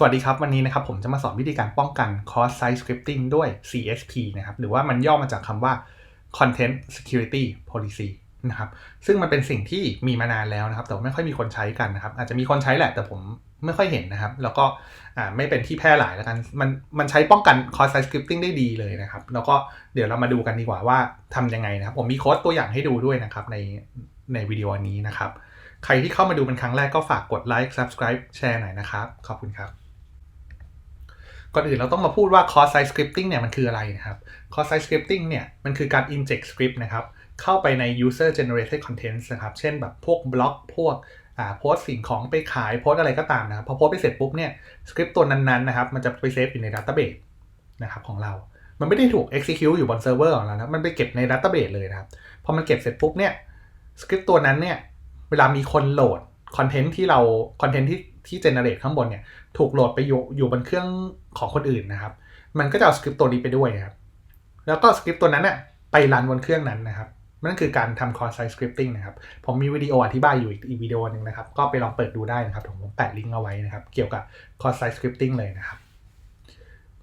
สวัสดีครับ วันนี้นะครับผมจะมาสอนวิธีการป้องกัน cross site scripting ด้วย CSP นะครับ หรือว่ามันย่อมาจากคำว่า content security policy นะครับซึ่งมันเป็นสิ่งที่มีมานานแล้วนะครับ แต่ไม่ค่อยมีคนใช้กันนะครับ อาจจะมีคนใช้แหละ แต่ผมไม่ค่อยเห็นนะครับ แล้วก็ไม่เป็นที่แพร่หลายแล้วกัน มันมันใช้ป้องกัน cross site scripting ได้ดีเลยนะครับ แล้วก็เดี๋ยวเรามาดูกันดีกว่าว่าทำยังไงนะครับ ผมมีโค้ดตัวอย่างให้ดูด้วยนะครับในในวิดีโอนี้นะครับ ใครที่เข้ามาดูเป็นครั้งแรกก็ฝากกดไลค์ subscribe แชร์หน่อยนะครับ ขอบคุณครับ ก่อนอื่นเราต้องมาพูดว่า cross site scripting เนี่ยมันคืออะไรนะครับ cross site scripting เนี่ยมันคือการ inject script นะครับ เข้าไปใน user generated content นะครับ เช่นแบบพวกบล็อกพวกอ่าโพสสิ่งของไปขายโพสอะไรก็ตามนะครับ พอโพสไปเสร็จปุ๊บเนี่ยสคริปต์ตัวนั้นๆนะครับมันจะไปเซฟอยู่ในดัตต้าเบสนะครับของเรา มันไม่ได้ถูก execute อยู่บนเซิร์ฟเวอร์ของเรานะมันไปเก็บในดัตต้าเบสเลยนะครับ พอมันเก็บเสร็จปุ๊บเนี่ยสคริปต์ตัวนั้นเนี่ยเวลามีคนโหลดคอนเทนต์ที่เราคอนเทนต์ที่ ที่เจเนเรตข้างบนเนี่ยถูกโหลดไปอยู่อยู่บนเครื่องของคนอื่นนะครับ มันก็จะเอาสคริปต์ตัวนี้ไปด้วยครับ แล้วก็สคริปต์ตัวนั้นเนี่ยไปรันบนเครื่องนั้นนะครับนั่นคือการทำ cross site scripting นะครับ ผมมีวิดีโออธิบายอยู่อีกวิดีโอหนึ่งนะครับ ก็ไปลองเปิดดูได้นะครับ ผมแปะลิงก์เอาไว้นะครับ เกี่ยวกับ cross site scripting เลยนะครับ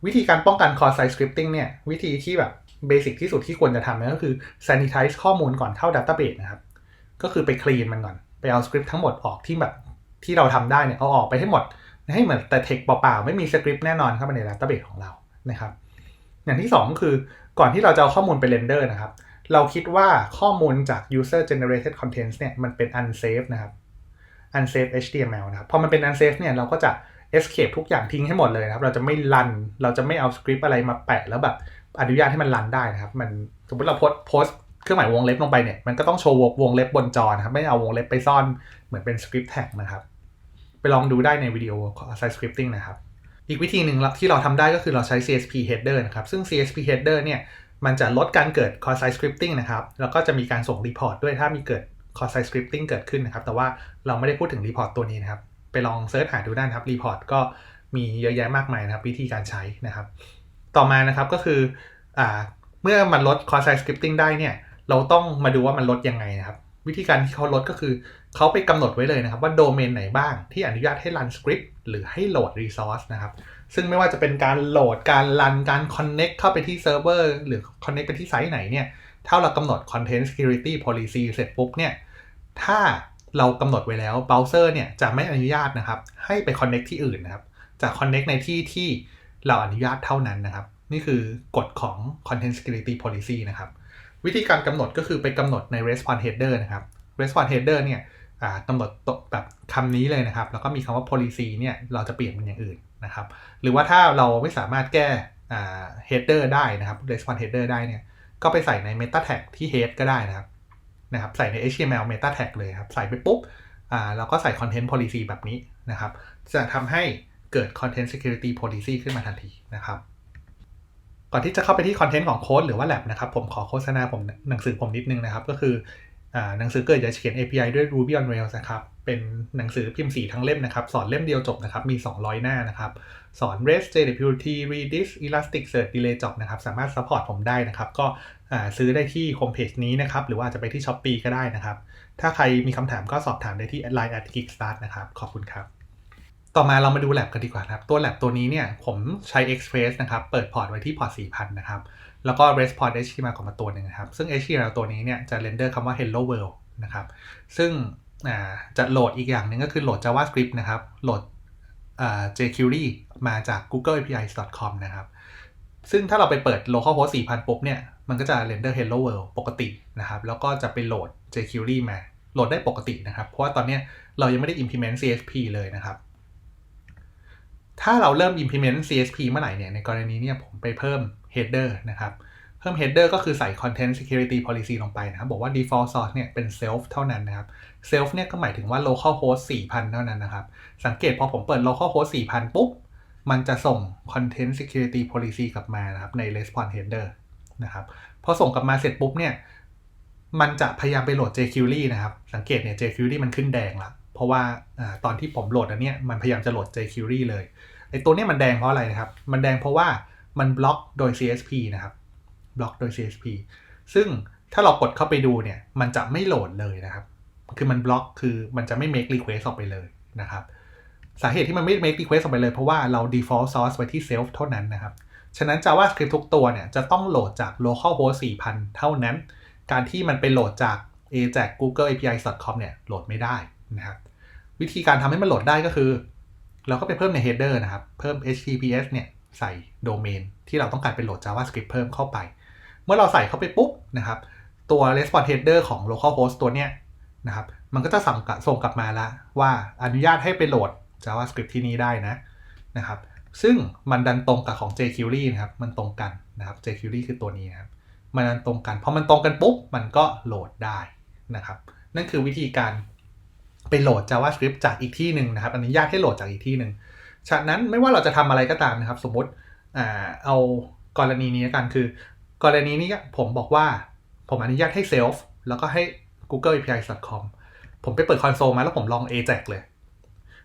วิธีการป้องกัน cross site scripting เนี่ย วิธีที่แบบเบสิกที่สุดที่ควรจะทำก็คือ sanitize ข้อมูลก่อนเข้า database นะครับ ก็คือไป clean มันก่อน ไปเอาสคริปต์ทั้งหมดออกที่แบบ ที่เราทำได้เนี่ยเอาออกไปให้หมด ให้เหมือนแต่เทคเปล่าๆ ไม่มีสคริปต์แน่นอนเข้ามาใน database ของเรานะครับ อย่างที่ 2 คือก่อนที่เราจะเอาข้อมูลไปเรนเดอร์นะครับ เราคิดว่าข้อมูลจาก user generated content เนี่ยมันเป็น unsafe นะครับ unsafe HTML นะครับพอมันเป็น unsafe เนี่ยเราก็จะ escape ทุกอย่างทิ้งให้หมดเลยนะครับ เราจะไม่รัน เราจะไม่เอาสคริปต์อะไรมาแปะแล้วแบบอนุญาตให้มันรันได้นะครับ มันสมมติเราโพสโพสเครื่องหมายวงเล็บลงไปเนี่ย มันก็ต้องโชว์วงเล็บบนจอนะครับ ไม่เอาวงเล็บไปซ่อนเหมือนเป็นสคริปต์แท็กนะครับ ไปลองดูได้ในวิดีโอของ Site Scripting นะครับอีกวิธีหนึ่งที่เราทำได้ก็คือเราใช้ CSP header นะครับ ซึ่ง CSP header เนี่ย มันจะลดการเกิด cross site scripting นะครับ แล้วก็จะมีการส่งรีพอร์ตด้วยถ้ามีเกิด cross site scripting เกิดขึ้นนะครับ แต่ว่าเราไม่ได้พูดถึงรีพอร์ตตัวนี้นะครับ ไปลองเซิร์ชหาดูได้นะครับรีพอร์ตก็มีเยอะแยะมากมายนะครับ วิธีการใช้นะครับ ต่อมานะครับก็คืออ่าเมื่อมันลด cross site scripting ได้เนี่ย เราต้องมาดูว่ามันลดยังไงนะครับ วิธีการที่เขาลดก็คือ เขาไปกำหนดไว้เลยนะครับ ว่าโดเมนไหนบ้างที่อนุญาตให้รันสคริปต์หรือให้โหลดรีซอสนะครับ ซึ่งไม่ว่าจะเป็นการโหลดการรันการ connect เข้าไปที่เซิร์ฟเวอร์หรือ connect ไปที่ไซต์ไหนเนี่ยถ้าเรากำหนด content security policy เสร็จปุ๊บเนี่ย ถ้าเรากำหนดไว้แล้วเบราว์เซอร์เนี่ยจะไม่อนุญาตนะครับ ให้ไป connect ที่อื่นนะครับ จะ connect ในที่ที่เราอนุญาตเท่านั้นนะครับ นี่คือกฎของ content security policy นะครับ วิธีการกำหนดก็คือไปกำหนดใน response header นะครับ response header เนี่ยกำหนดแบบคำนี้เลยนะครับ แล้วก็มีคำว่า policy เนี่ยเราจะเปลี่ยนเป็นอย่างอื่นนะครับ หรือว่าถ้าเราไม่สามารถแก้ header ได้นะครับ response header ได้เนี่ย ก็ไปใส่ใน meta tag ที่ head ก็ได้นะครับนะครับ ใส่ใน HTML meta tag เลยครับ ใส่ไปปุ๊บอ่าเราก็ใส่ content policy แบบนี้นะครับ จะทำให้เกิด content security policy ขึ้นมาทันทีนะครับ ก่อนที่จะเข้าไปที่คอนเทนต์ของโค้ดหรือว่า lab นะครับผมขอโฆษณาผมหนังสือผมนิดนึงนะครับ ก็คือหนังสือเกิดจากเขียน API ด้วย Ruby on Rails นะครับ เป็นหนังสือพิมพ์สีทั้งเล่มนะครับ สอนเล่มเดียวจบนะครับ มี 200 หน้านะครับ สอน REST JWT Redis Elasticsearch Delay Job นะครับ สามารถซัพพอร์ตผมได้นะครับ ก็ซื้อได้ที่โฮมเพจนี้นะครับ หรือว่าจะไปที่ s h อ p e e ก็ได้นะครับ ถ้าใครมีคำถามก็สอบถามได้ที่ line at kickstart นะครับ ขอบคุณครับ ต่อมาเรามาดู lab กันดีกว่าครับ ตัว lab ตัวนี้เนี่ยผมใช้ Express นะครับ เปิดพอร์ตไว้ที่พอร์ต4000 นะครับ แล้วก็ response HTML ของมาตัวหนึ่งนะครับ ซึ่ง HTML ตัวนี้เนี่ยจะเรนเดอร์คำว่า hello world นะครับ ซึ่งจะโหลดอีกอย่างหนึ่งก็คือโหลด JavaScript นะครับ โหลด jQuery มาจาก google api com นะครับ ซึ่งถ้าเราไปเปิด localhost 4000 ปุ๊บเนี่ย มันก็จะ render hello world ปกตินะครับ แล้วก็จะไปโหลด jQuery มา โหลดได้ปกตินะครับ เพราะว่าตอนนี้เรายังไม่ได้ implement CSP เลยนะครับ ถ้าเราเริ่ม implement CSP เมื่อไหร่เนี่ยในกรณีเนี้ผมไปเพิ่ม header นะครับ เพิ่ม header ก็คือใส่ content security policy ลงไปนะครับ บอกว่า default source เนี่ยเป็น self เท่านั้นนะครับ self เนี่ยก็หมายถึงว่า local host 4,000 เท่านั้นนะครับ สังเกตพอผมเปิด local host 4,000 ปุ๊บ มันจะส่ง content security policy กลับมานะครับใน response header นะครับพอส่งกลับมาเสร็จปุ๊บเนี่ยมันจะพยายามไปโหลด jQuery นะครับ สังเกตเนี่ย jQuery มันขึ้นแดงละ เพราะว่าตอนที่ผมโหลดอันเนี้ยมันพยายามจะโหลด jQuery เลยไอตัวเนี้ยมันแดงเพราะอะไรนะครับ มันแดงเพราะว่ามันบล็อกโดย CSP นะครับบล็อกโดย CSP ซึ่งถ้าเรากดเข้าไปดูเนี่ย มันจะไม่โหลดเลยนะครับ คือมันบล็อกคือมันจะไม่ make request ออกไปเลยนะครับ สาเหตุที่มันไม่ make request ออกไปเลย เพราะว่าเรา default source ไว้ที่ self เท่านั้นนะครับ ฉะนั้น JavaScript ทุกตัวเนี่ย จะต้องโหลดจาก localhost 4000 เท่านั้น การที่มันไปโหลดจาก a จาก google api com เนี่ยโหลดไม่ได้ นะครับวิธีการทำให้มันโหลดได้ก็คือ เราก็ไปเพิ่มใน header นะครับ เพิ่ม https เนี่ยใส่โดเมนที่เราต้องการไปโหลด JavaScript เพิ่มเข้าไป เมื่อเราใส่เข้าไปปุ๊บนะครับ ตัว response header ของ localhost ตัวเนี้ยนะครับ มันก็จะส่งกลับส่งกลับมาละว่าอนุญาตให้ไปโหลด JavaScript ที่นี้ได้นะนะครับ ซึ่งมันดันตรงกับของ jQuery นะครับ มันตรงกันนะครับ jQuery คือตัวนี้นะครับ มันดันตรงกันพอมันตรงกันปุ๊บ มันก็โหลดได้นะครับ นั่นคือวิธีการ ไปโหลด JavaScript จากอีกที่หนึ่งนะครับ อันุญาตให้โหลดจากอีกที่หนึ่งฉะนั้นไม่ว่าเราจะทำอะไรก็ตามนะครับ สมมติเอากรณีนี้กันคือ กรณีนี้ผมบอกว่าผมอนุญาตให้ self แล้วก็ให้ google api com ผมไปเปิดคอนโซลมาแล้วผมลอง ajax เลย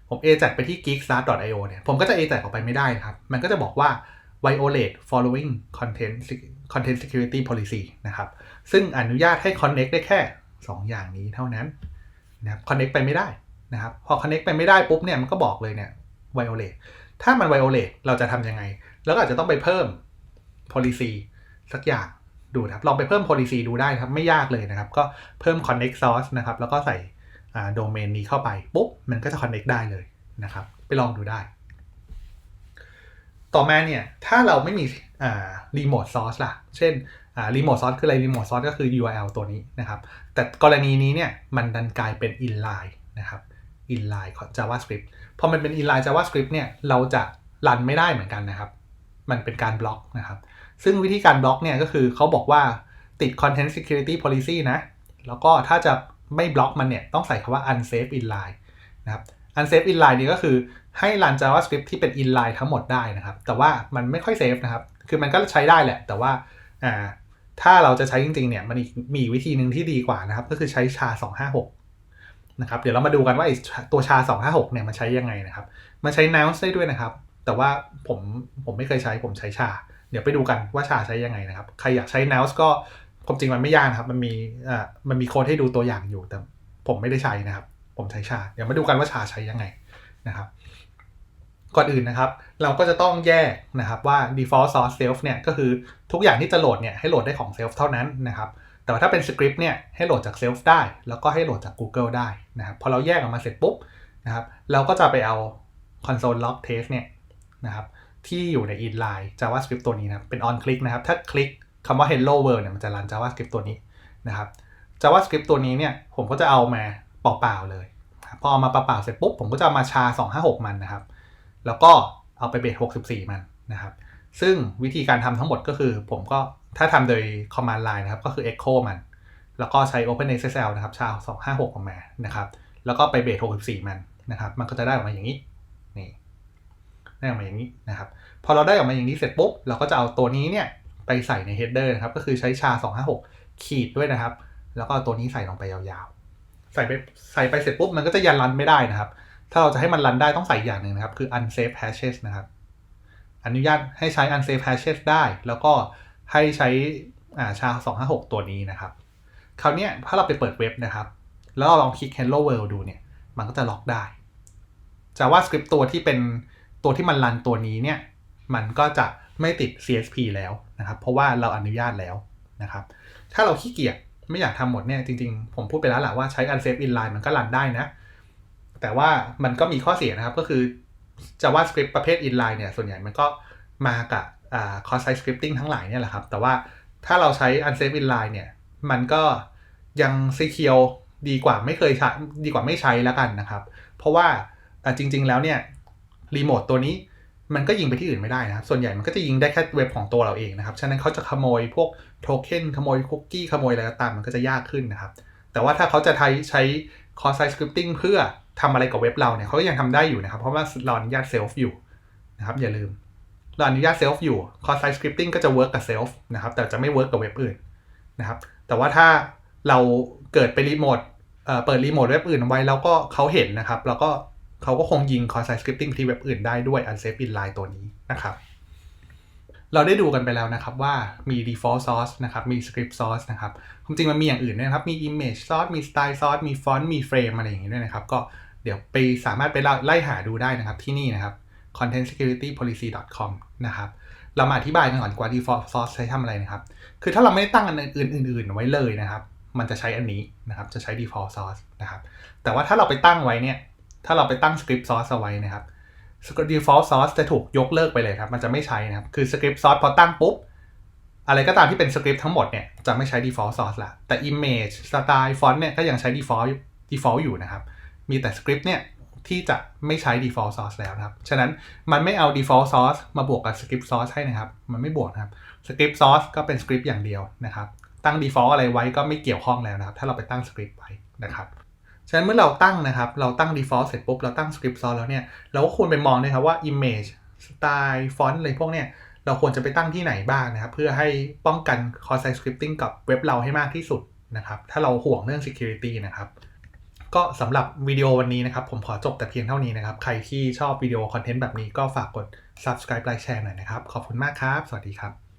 ผม ajax ไปที่ geekstart.io เนี่ยผมก็จะ ajax ออกไปไม่ได้นะครับ มันก็จะบอกว่า violate following content content security policy นะครับ ซึ่งอนุญาตให้ connect ได้แค่ 2 อย่างนี้เท่านั้น นะครับ connect ไปไม่ได้นะครับพอ connect ไปไม่ได้ปุ๊บเนี่ยมันก็บอกเลยเนี่ย violate ถ้ามัน violate เราจะทำยังไง แล้วก็อาจจะต้องไปเพิ่ม policy สักอย่างดูนะครับ ลองไปเพิ่ม policy ดูได้ครับ ไม่ยากเลยนะครับ ก็เพิ่ม connect source นะครับ แล้วก็ใส่โดเมนนี้เข้าไป ปุ๊บ มันก็จะ connect ได้เลยนะครับ ไปลองดูได้ ต่อมาเนี่ย ถ้าเราไม่มี remote source ล่ะ เช่น remote source คืออะไร remote source ก็คือ URL ตัวนี้นะครับ แต่กรณีนี้เนี่ยมันดันกลายเป็น inline นะครับ inline ของ JavaScript พอมันเป็น inline JavaScript เนี่ยเราจะรันไม่ได้เหมือนกันนะครับ มันเป็นการบล็อกนะครับ ซึ่งวิธีการบล็อกเนี่ยก็คือเขาบอกว่าติด content security policy นะ แล้วก็ถ้าจะไม่บล็อกมันเนี่ยต้องใส่คำว่า unsafe inline นะครับ unsafe inline นี่ก็คือให้รัน JavaScript ที่เป็น inline ทั้งหมดได้นะครับ แต่ว่ามันไม่ค่อยเซฟนะครับ คือมันก็ใช้ได้แหละ แต่ว่าอ่า ถ้าเราจะใช้จริงๆเนี่ยมันมีวิธีหนึ่งที่ดีกว่านะครับ ก็คือใช้ชา 256 นะครับ เดี๋ยวเรามาดูกันว่าตัวชา 256 เนี่ยมันใช้ยังไงนะครับ มันใช้ nouns ได้ด้วยนะครับ แต่ว่าผมผมไม่เคยใช้ผมใช้ชา เดี๋ยวไปดูกันว่าชาใช้ยังไงนะครับ ใครอยากใช้ nouns ก็ความจริงมันไม่ยากครับ มันมีอ่ามันมีโค้ดให้ดูตัวอย่างอยู่แต่ผมไม่ได้ใช้นะครับ ผมใช้ชา เดี๋ยวมาดูกันว่าชาใช้ยังไงนะครับ ก่อนอื่นนะครับ เราก็จะต้องแยกนะครับว่า default source self เนี่ยก็คือทุกอย่างที่จะโหลดเนี่ยให้โหลดได้ของ self เท่านั้นนะครับแต่ว่าถ้าเป็นสคริปต์เนี่ยให้โหลดจาก self ได้ แล้วก็ให้โหลดจาก Google ได้นะครับพอเราแยกออกมาเสร็จปุ๊บนะครับเราก็จะไปเอา console log test เนี่ยนะครับที่อยู่ใน inline JavaScript ตัวนี้นะเป็น on click นะครับถ้าคลิกคำว่า hello world เนี่ยมันจะรัน JavaScript ตัวนี้นะครับ JavaScript ตัวนี้เนี่ยผมก็จะเอามาเปล่าๆเลย พอเอามาเปล่าๆเสร็จปุ๊บผมก็จะามาชา 256 มันนะครับ แล้วก็เอาไปเบส64 มันนะครับ ซึ่งวิธีการทำทั้งหมดก็คือ ผมก็ถ้าทำโดย command line นะครับ ก็คือ echo มัน แล้วก็ใช้ OpenSSL นะครับชา256 ออกมานะครับ แล้วก็ไปเบส64 มันนะครับ มันก็จะได้ออกมาอย่างนี้ นี่ ได้ออกมาอย่างนี้นะครับ พอเราได้ออกมาอย่างนี้เสร็จปุ๊บ เราก็จะเอาตัวนี้เนี่ยไปใส่ใน header นะครับ ก็คือใช้ชา256 ขีดด้วยนะครับ แล้วก็ตัวนี้ใส่ลงไปยาวๆ ใส่ไปใส่ไปเสร็จปุ๊บ มันก็จะยันรันไม่ได้นะครับ ถ้าเราจะให้มันรันได้ต้องใส่อย่างหนึ่งนะครับ คือ unsafe hashes นะครับ อนุญาตให้ใช้ unsafe hashes ได้ แล้วก็ให้ใช้อ่าชา 256 ตัวนี้นะครับ คราวนี้ถ้าเราไปเปิดเว็บนะครับ แล้วเราลองคลิก hello world ดูเนี่ย มันก็จะล็อกได้ JavaScript ตัวที่เป็นตัวที่มันรันตัวนี้เนี่ย มันก็จะไม่ติด CSP แล้วนะครับ เพราะว่าเราอนุญาตแล้วนะครับ ถ้าเราขี้เกียจไม่อยากทำหมดเนี่ย จริงๆ ผมพูดไปแล้วแหละว่าใช้ unsafe inline มันก็รันได้นะ แต่ว่ามันก็มีข้อเสียนะครับก็คือ JavaScript ประเภท inline เนี่ย ส่วนใหญ่มันก็มากับอ cross site scripting ทั้งหลายเนี่ยแหละครับ แต่ว่าถ้าเราใช้ unsafe inline เนี่ย มันก็ยัง secure ดีกว่าไม่เคยใช้ดีกว่าไม่ใช้แล้วกันนะครับ เพราะว่าจริง ๆ แล้วเนี่ยรีโมทตัวนี้มันก็ยิงไปที่อื่นไม่ได้นะครับ ส่วนใหญ่มันก็จะยิงได้แค่เว็บของตัวเราเองนะครับ ฉะนั้นเขาจะขโมยพวกโทเค็นขโมยคุกกี้ขโมยอะไรก็ตามมันก็จะยากขึ้นนะครับ แต่ว่าถ้าเขาจะใช้ใช้ cross site scripting เพื่อ ทำอะไรกับเว็บเราเนี่ยเขาก็ยังทำได้อยู่นะครับ เพราะว่าเราอนุญาต self อยู่นะครับ อย่าลืมเราอนุญาต self อยู่ cross site scripting ก็จะ work กับ self นะครับ แต่จะไม่ work กับเว็บอื่นนะครับ แต่ว่าถ้าเราเกิดไปรีโมทเปิดรีโมทเว็บอื่นไว้แล้วก็เขาเห็นนะครับ แล้วก็เขาก็คงยิง cross site scripting ที่เว็บอื่นได้ด้วย unsafe inline ตัวนี้นะครับ เราได้ดูกันไปแล้วนะครับว่ามี default source นะครับ มี script source นะครับ ความจริงมันมีอย่างอื่นด้วยนะครับ มี image source มี style source มี font มี frame อะไรอย่างนี้ด้วยนะครับ ก็ เดี๋ยวไปสามารถไปไล่หาดูได้นะครับที่นี่นะครับ contentsecuritypolicy.com นะครับเรามาอธิบายกันก่อนกว่า default source ใช้ทำอะไรนะครับ คือถ้าเราไม่ได้ตั้งอันอื่นอื่นๆไว้เลยนะครับ มันจะใช้อันนี้นะครับ จะใช้ default source นะครับ แต่ว่าถ้าเราไปตั้งไว้เนี่ย ถ้าเราไปตั้ง script source เอาไว้นะครับ default source จะถูกยกเลิกไปเลยครับ มันจะไม่ใช้นะครับ คือ script source พอตั้งปุ๊บ อะไรก็ตามที่เป็น script ทั้งหมดเนี่ย จะไม่ใช้ default source ละ แต่ image style font เนี่ยก็ยังใช้ default default อยู่นะครับ มีแต่ script เนี่ยที่จะไม่ใช้ default source แล้วนะครับ ฉะนั้นมันไม่เอา default source มาบวกกับ script source ให้นะครับ มันไม่บวกนะครับ script source ก็เป็น script อย่างเดียวนะครับ ตั้ง default อะไรไว้ก็ไม่เกี่ยวข้องแล้วนะครับ ถ้าเราไปตั้ง script ไว้นะครับ ฉะนั้นเมื่อเราตั้งนะครับ เราตั้ง default เสร็จปุ๊บ เราตั้ง script source แล้วเนี่ย เราก็ควรไปมองด้วยครับว่า image style font อะไรพวกเนี่ย เราควรจะไปตั้งที่ไหนบ้างนะครับ เพื่อให้ป้องกัน cross site scripting กับเว็บเราให้มากที่สุดนะครับ ถ้าเราห่วงเรื่อง security นะครับ ก็สำหรับวิดีโอวันนี้นะครับ ผมขอจบแต่เพียงเท่านี้นะครับ ใครที่ชอบวิดีโอคอนเทนต์แบบนี้ก็ฝากกด subscribe ไลค์แชร์หน่อยนะครับ ขอบคุณมากครับ สวัสดีครับ